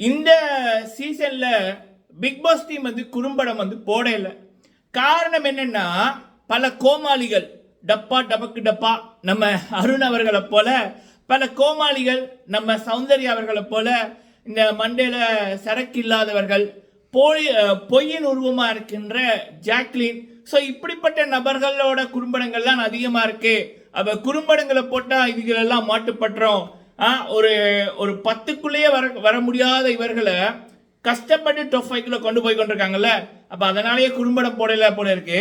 இந்த சீசனில் big pass team வந்து குறும்படம் வந்து போடல. காரணம் என்னென்னா பல கோமாளிகள் டப்பா டபக்கு டப்பா நம்ம அருண் அவர்களை போல பல கோமாளிகள் நம்ம சௌந்தர்யா அவர்களை போல இந்த மண்டையில் சரக்கு இல்லாதவர்கள் போய் பொய்யின் உருவமாக இருக்கின்ற ஜாக்லின். ஸோ இப்படிப்பட்ட நபர்களோட குறும்படங்கள்லாம் அதிகமாக இருக்கு. அப்ப குறும்படங்களை போட்டால் இதுகளெல்லாம் மாட்டுப்பட்டுறோம் ஒரு ஒரு பத்துக்குள்ளேயே வர வர முடியாத இவர்களை கஷ்டப்பட்டு டொப் ஃபைவ்ல கொண்டு போய் கொண்டிருக்காங்கல்ல. அப்போ அதனாலேயே குறும்படம் போடல போல இருக்கு.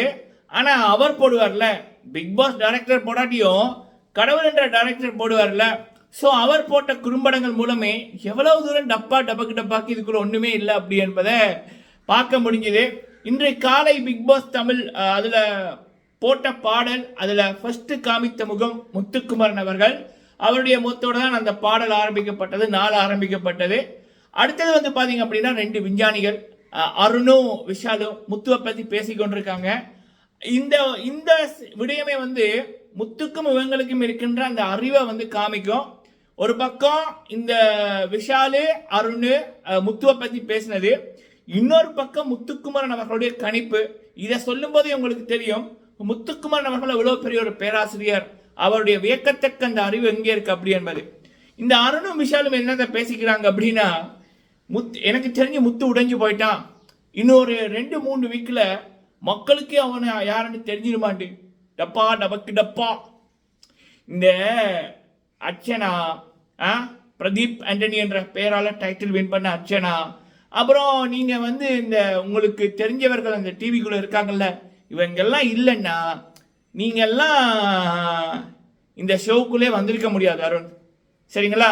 ஆனால் அவர் போடுவார்ல. பிக் பாஸ் டைரக்டர் போடாட்டியும் கடவுள் என்ற டைரக்டர் போடுவார்ல. ஸோ அவர் போட்ட குறும்படங்கள் மூலமே எவ்வளவு தூரம் டப்பா டப்பாக்கு டப்பாக்கு இதுக்குள்ள ஒன்றுமே இல்லை அப்படி என்பதை பார்க்க முடிஞ்சது. இன்றைய காலை பிக் பாஸ் தமிழ் அதில் போட்ட பாடல் அதில் ஃபஸ்ட்டு காமித்த முகம் முத்துக்குமரன் அவர்கள். அவருடைய முகத்தோட தான் அந்த பாடல் ஆரம்பிக்கப்பட்டது நாள் ஆரம்பிக்கப்பட்டது. அடுத்தது வந்து பார்த்தீங்க அப்படின்னா ரெண்டு விஞ்ஞானிகள் அருணும் விஷாலும் முத்துவை பற்றி பேசிக்கொண்டிருக்காங்க இந்த இந்த விடயமே வந்து முத்துக்கும் இவங்களுக்கும் இருக்கின்ற அந்த அறிவை வந்து காமிக்கும். ஒரு பக்கம் இந்த விஷாலு அருண் முத்துவை பற்றி பேசினது. இன்னொரு பக்கம் முத்துக்குமரன் அவர்களுடைய கணிப்பு. இதை சொல்லும்போது உங்களுக்கு தெரியும். முத்துக்குமரன் அவர்கள் இவ்வளோ பெரிய ஒரு பேராசிரியர். அவருடைய வியக்கத்தக்க அந்த அறிவு எங்கே இருக்கு அப்படி என்பது. இந்த அருணும் விஷாலும் என்னதை பேசிக்கிறாங்க அப்படின்னா முத்து எனக்கு தெரிஞ்சு முத்து உடைஞ்சு போயிட்டான். இன்னொரு ரெண்டு மூணு வீக்கில் மக்களுக்கே அவனை யாருன்னு தெரிஞ்சிருமாண்டு. டப்பா டபக்கு டப்பா. இந்த அர்ச்சனா ஆ பிரதீப் ஆண்டனி என்ற பெயரால் டைட்டில் வின் பண்ண அர்ச்சனா. அப்புறம் நீங்கள் வந்து இந்த உங்களுக்கு தெரிஞ்சவர்கள் அந்த டிவிக்குள்ளே இருக்காங்கல்ல இவங்கெல்லாம் இல்லைன்னா நீங்கள்லாம் இந்த ஷோவுக்குள்ளே வந்திருக்க முடியாது அருண். சரிங்களா?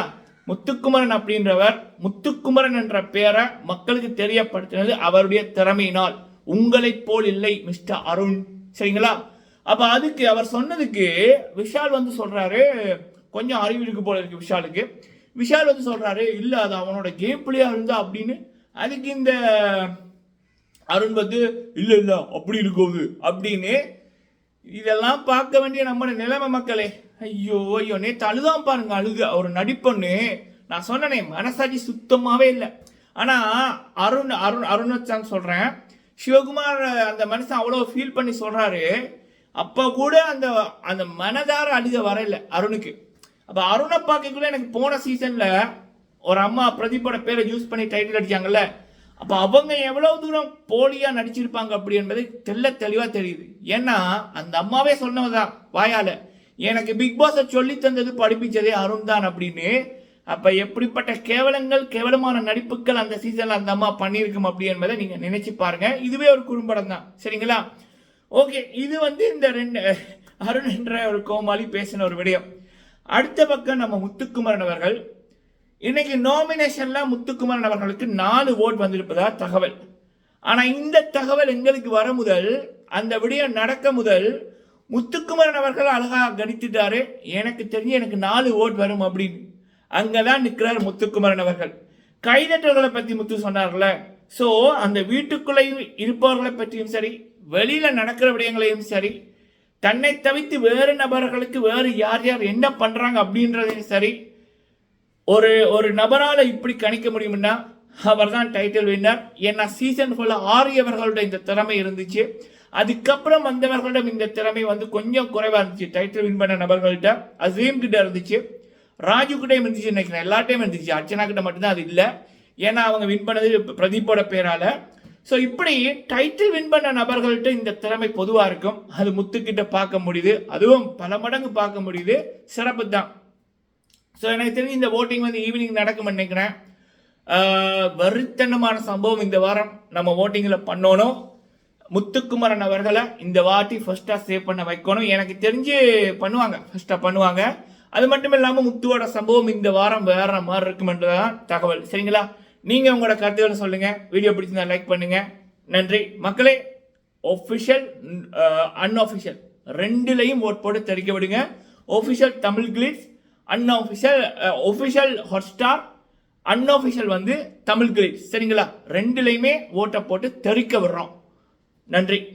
முத்துக்குமரன் அப்படின்றவர் முத்துக்குமரன் என்ற பெயரை மக்களுக்கு தெரியப்படுத்தினது அவருடைய திறமையினால். உங்களைப் போல் இல்லை மிஸ்டர் அருண். சரிங்களா? அப்போ அதுக்கு அவர் சொன்னதுக்கு விஷால் வந்து சொல்கிறாரு கொஞ்சம் அறிவு இருக்கு போல இருக்கு விஷாலுக்கு. விஷால் வந்து சொல்கிறாரு இல்லை அது அவனோட கேம் பிளேயாக இருந்தா அப்படின்னு. அதுக்கு இந்த அருண் வந்து இல்லை இல்லை அப்படி இருக்குது அப்படின்னு இதெல்லாம் பார்க்க வேண்டிய நம்ம நிலைமை மக்களே. ஐயோ ஐயோ நேற்று அழுதான் பாருங்க அழுகு. ஒரு நடிப்பொண்ணு நான் சொன்னனே மனசாட்சி சுத்தமாகவே இல்லை. ஆனால் அருண் அருண் அருணச்சான் சொல்கிறேன் சிவகுமார் அந்த மனுஷன் அவ்வளோ ஃபீல் பண்ணி சொல்கிறாரு அப்போ கூட அந்த அந்த மனதார அழுக வரல அருணுக்கு. அப்போ அருணை பார்க்கக்குள்ள எனக்கு போன சீசனில் ஒரு அம்மா பிரதீப்போட பேரை யூஸ் பண்ணி டைட்டில் அடிச்சாங்கல்ல. அப்போ அவங்க எவ்வளோ தூரம் போலியாக நடிச்சிருப்பாங்க அப்படி என்பது தெள்ள தெளிவாக தெரியுது. ஏன்னா அந்த அம்மாவே சொன்னவதான் வாயால். எனக்கு பிக் பாஸை சொல்லி தந்தது படிப்பிச்சதே அருண் தான் அப்படின்னு. அப்போ எப்படிப்பட்ட கேவலங்கள் கேவலமான நடிப்புகள் அந்த சீசனில் அந்த அம்மா பண்ணியிருக்கும் அப்படி என்பதை நீங்கள் நினச்சி பாருங்கள் இதுவே ஒரு குறும்படம் தான். சரிங்களா? ஓகே இது வந்து இந்த ரெண்டு அருண் என்ற ஒரு கோமாளி பேசின ஒரு விடயம். அடுத்த பக்கம் நம்ம முத்துக்குமரன் அவர்கள். இன்னைக்கு நாமினேஷன்ல முத்துக்குமரன் அவர்களுக்கு நாலு ஓட் வந்திருப்பதா தகவல். ஆனா இந்த தகவல் எங்களுக்கு வர முதல் அந்த விடயம் நடக்க முதல் முத்துக்குமரன் அவர்கள் அழகாக கணித்துட்டாரு. எனக்கு தெரிஞ்சு எனக்கு நாலு ஓட் வரும் அப்படின்னு. அங்கதான் நிற்கிறார் முத்துக்குமரன் அவர்கள். கைதட்டர்களை பத்தி முத்து சொன்னார்ல. சோ அந்த வீட்டுக்குள்ளேயும் இருப்பவர்களை பற்றியும் சரி வெளியில நடக்கிற விடயங்களையும் சரி தன்னை தவித்து வேறு நபர்களுக்கு வேறு யார் யார் என்ன பண்றாங்க அப்படின்றதையும் சரி ஒரு ஒரு நபரால் இப்படி கணிக்க முடியும்னா அவர் தான் டைட்டில் வின்னர் ஏன்னா சீசன் ஃபுல்லாக ஆரியவர்களோட இந்த திறமை இருந்துச்சு. அதுக்கப்புறம் வந்தவர்களிடம் இந்த திறமை வந்து கொஞ்சம் குறைவாக இருந்துச்சு. டைட்டில் வின் பண்ண நபர்கள்ட்ட அசீம் கிட்ட இருந்துச்சு. ராஜு கிட்டயும் இருந்துச்சு நினைக்கிறேன். எல்லாட்டையும் இருந்துச்சு. அர்ச்சனா கிட்ட மட்டும்தான் அது இல்லை. ஏன்னா அவங்க வின் பண்ணது பிரதீப்போட பேரால. ஸோ இப்படி டைட்டில் வின் பண்ண நபர்கள்ட்ட இந்த திறமை பொதுவாக இருக்கும். அது முத்துக்கிட்ட பார்க்க முடியுது. அதுவும் பல மடங்கு பார்க்க முடியுது. சிறப்பு தான் ஸோ எனக்கு தெரிஞ்சு இந்த ஓட்டிங் வந்து ஈவினிங் நடக்கும் நினைக்கிறேன். வருத்தனமான சம்பவம் இந்த வாரம். நம்ம ஓட்டிங்கில் பண்ணணும். முத்துக்குமரன் அவர்களை இந்த வாட்டி ஃபர்ஸ்ட்டாக சேவ் பண்ண வைக்கணும். எனக்கு தெரிஞ்சு பண்ணுவாங்க. ஃபர்ஸ்ட்டாக பண்ணுவாங்க. அது மட்டும் இல்லாமல் முத்துவோட சம்பவம் இந்த வாரம் வேற மாதிரி இருக்குமென்றதான் தகவல். சரிங்களா? நீங்கள் உங்களோட கருத்துக்களை சொல்லுங்கள் வீடியோ பிடிச்சிருந்தா லைக் பண்ணுங்கள் நன்றி. மக்களே ஒஃபிஷியல் அன்ஒஃபிஷியல் ரெண்டுலையும் ஓட் போட்டு தெரிவிக்க விடுங்க. Official Tamil Glitz unofficial official Hotstar unofficial வந்து தமிழ் கிளிட்ஸ் சரிங்களா? ரெண்டுலையுமே ஓட்டை போட்டு தெரிவிக்க விடுறோம். நன்றி.